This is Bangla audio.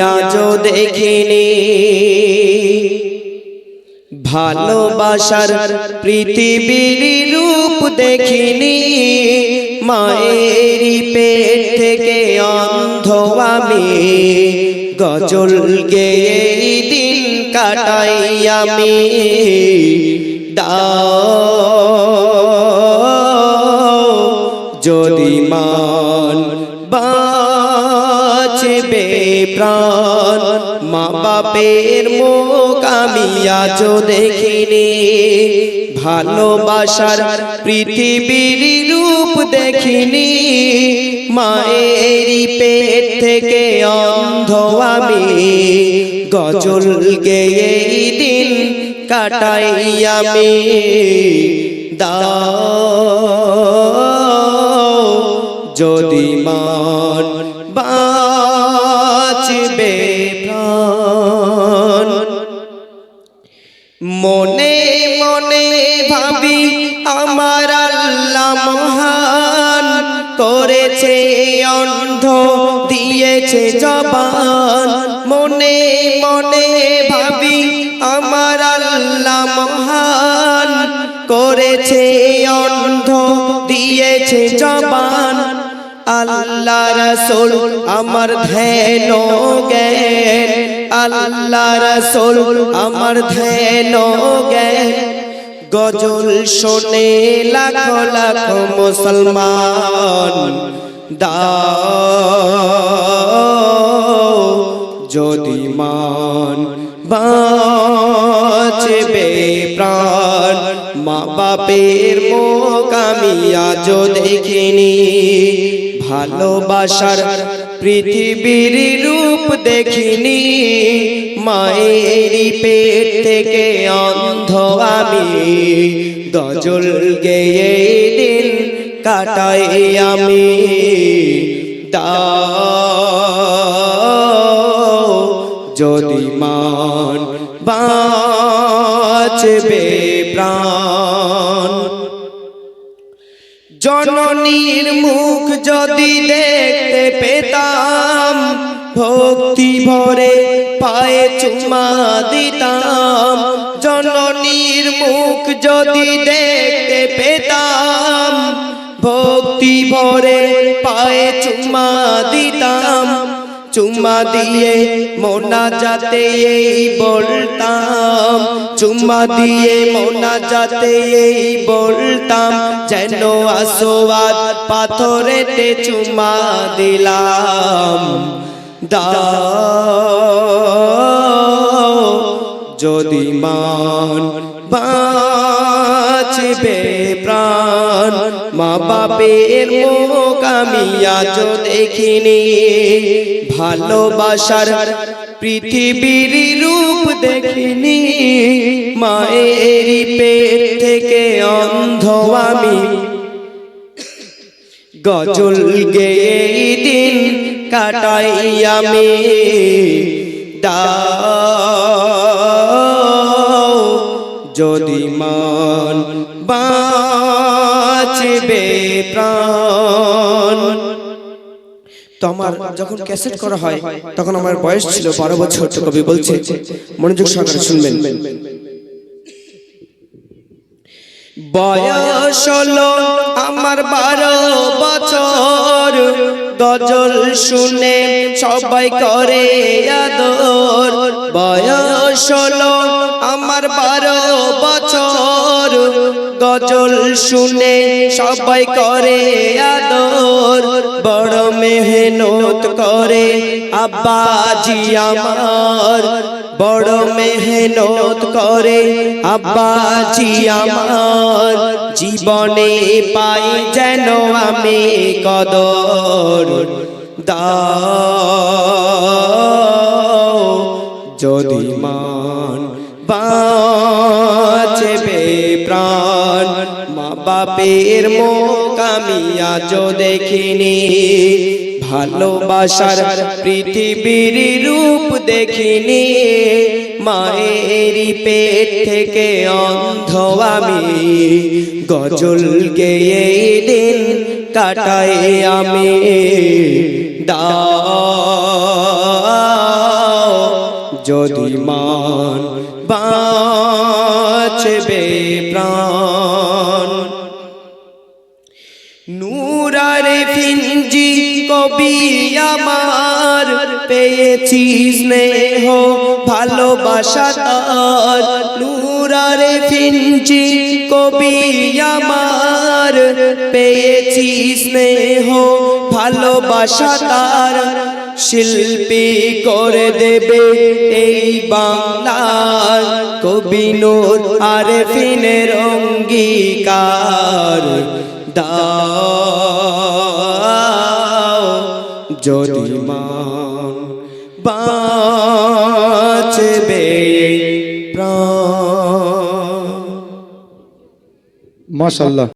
আজও দেখিনি। ভালোবাসার পৃথিবীর রূপ দেখিনি। মায়েরই পেট থেকে অন্ধ আমি গজল গেয়ে দিন কাটাই আমি। দাও প্রাণ। মা বাপের মুখ আমি আজও দেখিনি। ভালোবাসার পৃথিবীর রূপ দেখিনি। মায়েরই পেট থেকে অন্ধ আমি গজল গেয়ে দিন কাটাই আমি। দাও যদি মান ভাবি, আমার আল্লাহ মহান করেছে অন্ধ, দিয়েছে জবান। মনে মনে ভাবি, আমার আল্লাহ মহান করেছে অন্ধ, দিয়েছে জবান। আল্লাহ রসুল আমার ধ্যান জ্ঞান। আল্লাহ রসুল আমার ধ্যান জ্ঞান। গজল শোনে লাখ লাখ মুসলমান। যদি মান বাঁচবে প্রাণ, মা বাপের মোকামিয়া আজও দেখিনি। ভালোবাসার পৃথিবীর রূপ দেখিনি। মায়েরই পেট থেকে অন্ধ আমি। গজল গেয়ে দিন কাটাই আমি। দাও, যদি মান বাঁচবে প্রাণ। জননীর মুখ যদি দেখতে পেতাম, ভক্তি ভরে পায়ে চুমা দিতাম। জননীর মুখ যদি দেখতে পেতাম, ভক্তি ভরে চুম্মা দিয়ে মোনা যাতে এই বলতাম। চুম্মা দিয়ে মোনা যাতে এই বলতাম। যেন আসোয়াদ পাথরেতে চুম্মা দিলাম। দাও যদি মান বাঁচবে মা বাপের মুখ আমি আজও দেখিনি। ভালোবাসার পৃথিবীর রূপ দেখিনি। মায়ের পেট থেকে অন্ধ আমি গজল গেয়ে দিন কাটাই আমি। দাও তো আমার যখন ক্যাসেট করা হয় তখন আমার বয়স ছিল বারো বছর তো কবি বলছে মনোযোগ সহকারে শুনবেন। বয়স হলো আমার বারো বছর গজল শুনে সবাই করে আদর। বয়স হলো আমার বারো গজল শুনে সবাই করে আদর, বড় মেহনত করে আব্বাজি আমার। বড় মেহনত করে আব্বাজি আমার। জীবনে পাই যেন আমি কদর। দাও যদি মান বাঁচবে বাপের মুখ আমি দেখিনি। ভালোবাসার পৃথিবীর রূপ দেখিনি। মায়েরই পেট থেকে অন্ধ আমি। গজল গেয়ে দিন কাটাই আমি। দা যদি মান বাঁচবে প্রাণ। কবি আমার, পেয়েছি স্নেহ, ভালোবাসা তার। নূরারে ফিঞ্জি কবি আমার, পেয়েছি স্নেহ, ভালোবাসা তার। শিল্পী করে দেবে এই বাংলার কবি নূর আরেফিনের অঙ্গীকার। দাও। যদি মান বাঁচবে প্রাণ। মাশাল্লাহ